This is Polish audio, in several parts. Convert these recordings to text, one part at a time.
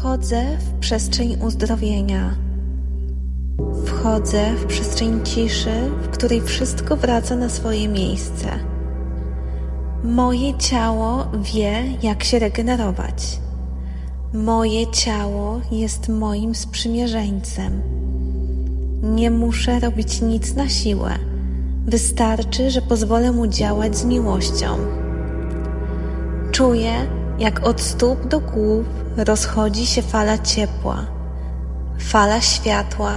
Wchodzę w przestrzeń uzdrowienia. Wchodzę w przestrzeń ciszy, w której wszystko wraca na swoje miejsce. Moje ciało wie, jak się regenerować. Moje ciało jest moim sprzymierzeńcem. Nie muszę robić nic na siłę. Wystarczy, że pozwolę mu działać z miłością. Czuję, jak od stóp do głów rozchodzi się fala ciepła, fala światła,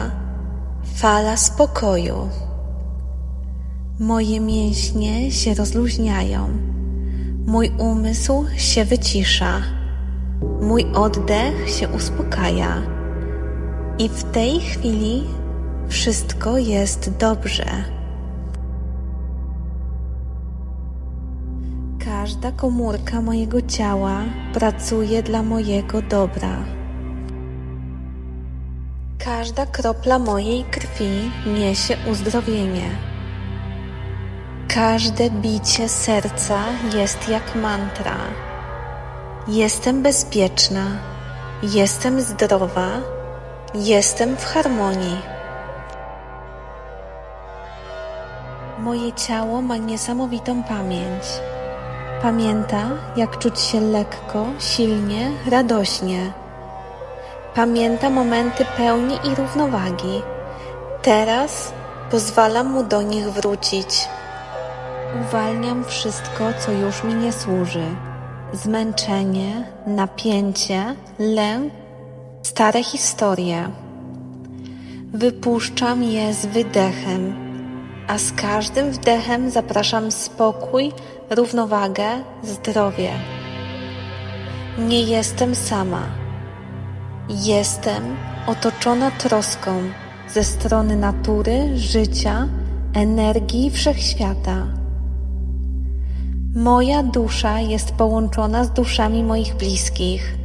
fala spokoju. Moje mięśnie się rozluźniają, mój umysł się wycisza, mój oddech się uspokaja i w tej chwili wszystko jest dobrze. Każda komórka mojego ciała pracuje dla mojego dobra. Każda kropla mojej krwi niesie uzdrowienie. Każde bicie serca jest jak mantra. Jestem bezpieczna, jestem zdrowa, jestem w harmonii. Moje ciało ma niesamowitą pamięć. Pamięta, jak czuć się lekko, silnie, radośnie. Pamięta momenty pełni i równowagi. Teraz pozwalam mu do nich wrócić. Uwalniam wszystko, co już mi nie służy. Zmęczenie, napięcie, lęk, stare historie. Wypuszczam je z wydechem, a z każdym wdechem zapraszam spokój, równowagę, zdrowie. Nie jestem sama. Jestem otoczona troską ze strony natury, życia, energii wszechświata. Moja dusza jest połączona z duszami moich bliskich.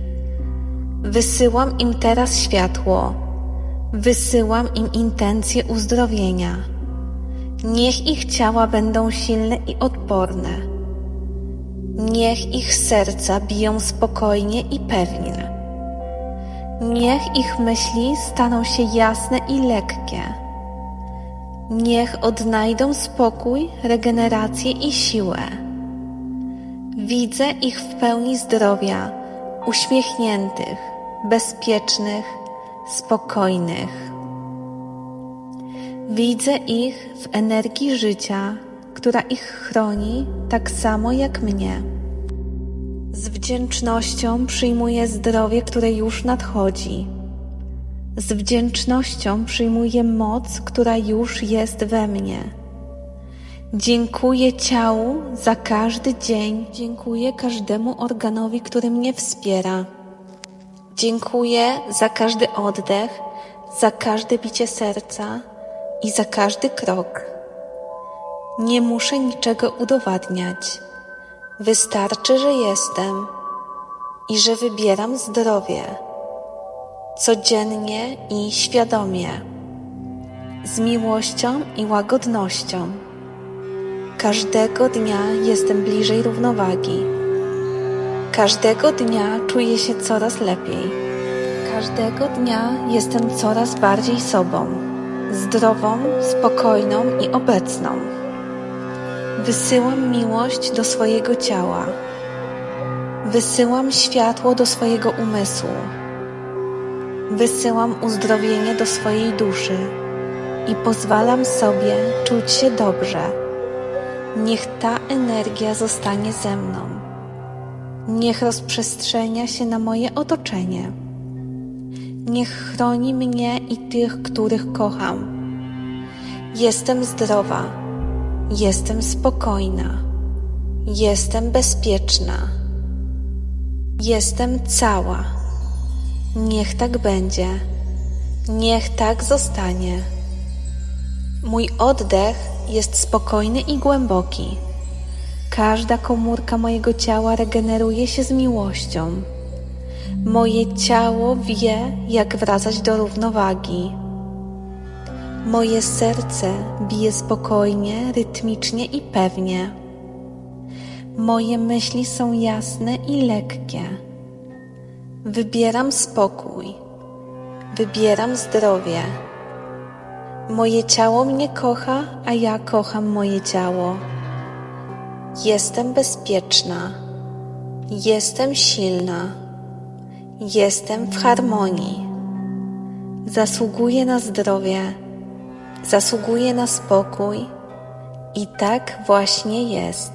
Wysyłam im teraz światło. Wysyłam im intencje uzdrowienia. Niech ich ciała będą silne i odporne. Niech ich serca biją spokojnie i pewnie. Niech ich myśli staną się jasne i lekkie. Niech odnajdą spokój, regenerację i siłę. Widzę ich w pełni zdrowia, uśmiechniętych, bezpiecznych, spokojnych. Widzę ich w energii życia, która ich chroni tak samo jak mnie. Z wdzięcznością przyjmuję zdrowie, które już nadchodzi. Z wdzięcznością przyjmuję moc, która już jest we mnie. Dziękuję ciału za każdy dzień, dziękuję każdemu organowi, który mnie wspiera. Dziękuję za każdy oddech, za każde bicie serca i za każdy krok. Nie muszę niczego udowadniać. Wystarczy, że jestem i że wybieram zdrowie codziennie i świadomie, z miłością i łagodnością. Każdego dnia jestem bliżej równowagi. Każdego dnia czuję się coraz lepiej. Każdego dnia jestem coraz bardziej sobą, zdrową, spokojną i obecną. Wysyłam miłość do swojego ciała. Wysyłam światło do swojego umysłu. Wysyłam uzdrowienie do swojej duszy i pozwalam sobie czuć się dobrze. Niech ta energia zostanie ze mną. Niech rozprzestrzenia się na moje otoczenie. Niech chroni mnie i tych, których kocham. Jestem zdrowa. Jestem spokojna. Jestem bezpieczna. Jestem cała. Niech tak będzie. Niech tak zostanie. Mój oddech jest spokojny i głęboki. Każda komórka mojego ciała regeneruje się z miłością. Moje ciało wie, jak wracać do równowagi. Moje serce bije spokojnie, rytmicznie i pewnie. Moje myśli są jasne i lekkie. Wybieram spokój. Wybieram zdrowie. Moje ciało mnie kocha, a ja kocham moje ciało. Jestem bezpieczna. Jestem silna. Jestem w harmonii. Zasługuję na zdrowie. Zasługuję na spokój. I tak właśnie jest.